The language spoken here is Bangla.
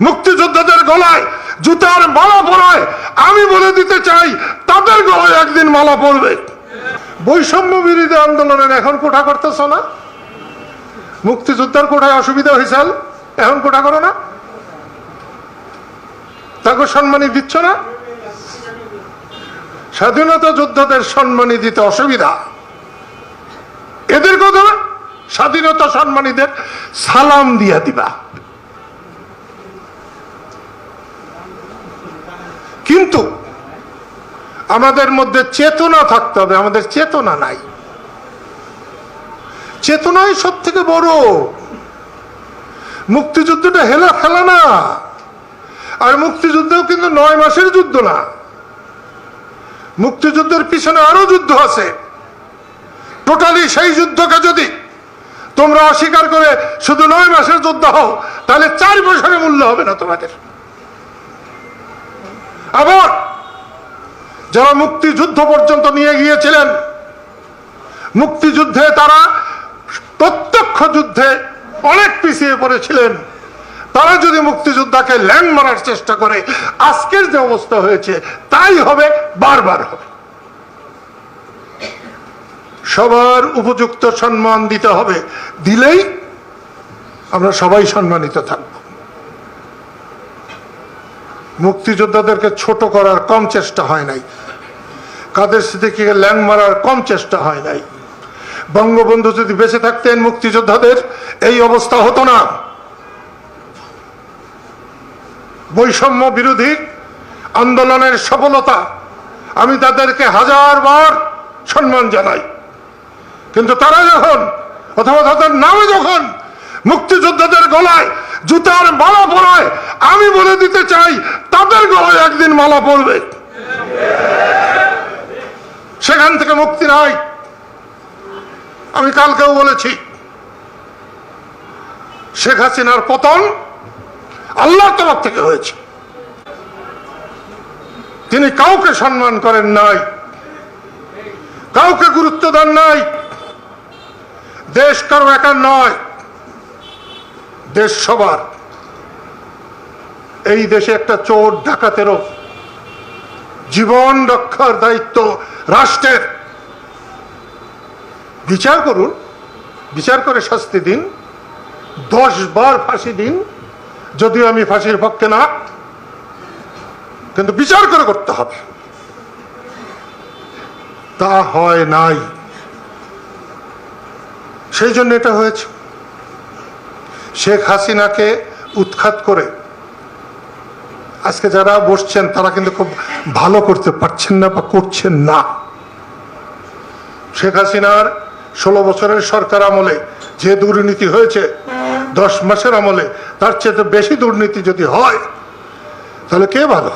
মুক্তিযোদ্ধাদের গলায় জুতার মালা পরায় আমি বলে দিতে চাই, তাদের গলায় একদিন মালা পড়বে বৈষম্য বিরোধী আন্দোলনের এখন কোঠা করতেছ না? মুক্তিযোদ্ধার কোঠায় অসুবিধা হয়েছিল এখন কোঠা করো না? তাকে সম্মানী দিচ্ছ না? স্বাধীনতা যোদ্ধাদের সম্মানী দিতে অসুবিধা। এদের কথা স্বাধীনতা সম্মানীদের সালাম দিয়া দিবা। কিন্তু আমাদের মধ্যে চেতনা থাকতে হবে, আমাদের চেতনা নাই। চেতনাই সব থেকে বড়। মুক্তিযুদ্ধটা হেলা ফেলা না। আর মুক্তিযুদ্ধও কিন্তু নয় মাসের যুদ্ধ না। মুক্তিযুদ্ধের পিছনে আরও যুদ্ধ আছে। টোটালি সেই যুদ্ধকে যদি তোমরা অস্বীকার করে শুধু নয় মাসের যুদ্ধ হও, তাহলে চার বছরের মূল্য হবে না তোমাদের। আবার যারা মুক্তিযুদ্ধ পর্যন্ত নিয়ে গিয়েছিলেন, মুক্তিযুদ্ধে তারা প্রত্যক্ষ যুদ্ধে অনেক পিছিয়ে পড়েছিলেন। তারা যদি মুক্তিযোদ্ধাকে ল্যান্ড মারার চেষ্টা করে, আজকের যে অবস্থা হয়েছে, তাই হবে, বারবার হবে। সবার উপযুক্ত সম্মান দিতে হবে। দিলেই আমরা সবাই সম্মানিত থাকব। মুক্তিযোদ্ধাদেরকে ছোট করার কম চেষ্টা হয় নাই। কাদের স্মৃতিকে ল্যাং মারার কম চেষ্টা হয় নাই। বঙ্গবন্ধু যদি বেঁচে থাকতেন মুক্তিযোদ্ধাদের, এই অবস্থা হতো না। বৈষম্য বিরোধী আন্দোলনের সফলতা আমি তাদেরকে হাজার বার সম্মান জানাই। কিন্তু তারা যখন, অথবা তাদের নামে যখন মুক্তিযোদ্ধাদের গলায় জুতার মালা পরায় আমি বলে দিতে চাই, তাদের গলায় একদিন মালা পড়বে সেখান থেকে মুক্তি নাই। আমি কালকেও বলেছি, শেখ হাসিনার পতন আল্লাহর তরফ থেকে হয়েছে। তিনি কাউকে সম্মান করেন নাই, কাউকে গুরুত্ব দেন নাই। দেশ কারও একার নয়। দেশ সবার। এই দেশে একটা চোর ডাকাতেরও জীবন রক্ষার দায়িত্ব রাষ্ট্রের। বিচার করুন, বিচার করে শাস্তি দিন, দশ বার ফাঁসি দিন, যদিও আমি ফাঁসির পক্ষে না, কিন্তু বিচার করে করতে হবে। তা হয় নাই। সেই জন্য এটা হয়েছে। শেখ হাসিনাকে উৎখাত করে আজকে যারা বসছেন, তারা কিন্তু খুব ভালো করতে পারছেন না বা করছেন না। শেখ হাসিনার ষোলো বছরের সরকার আমলে যে দুর্নীতি হয়েছে, দশ মাসের আমলে তার চেয়ে বেশি দুর্নীতি যদি হয়, তাহলে কে ভালো?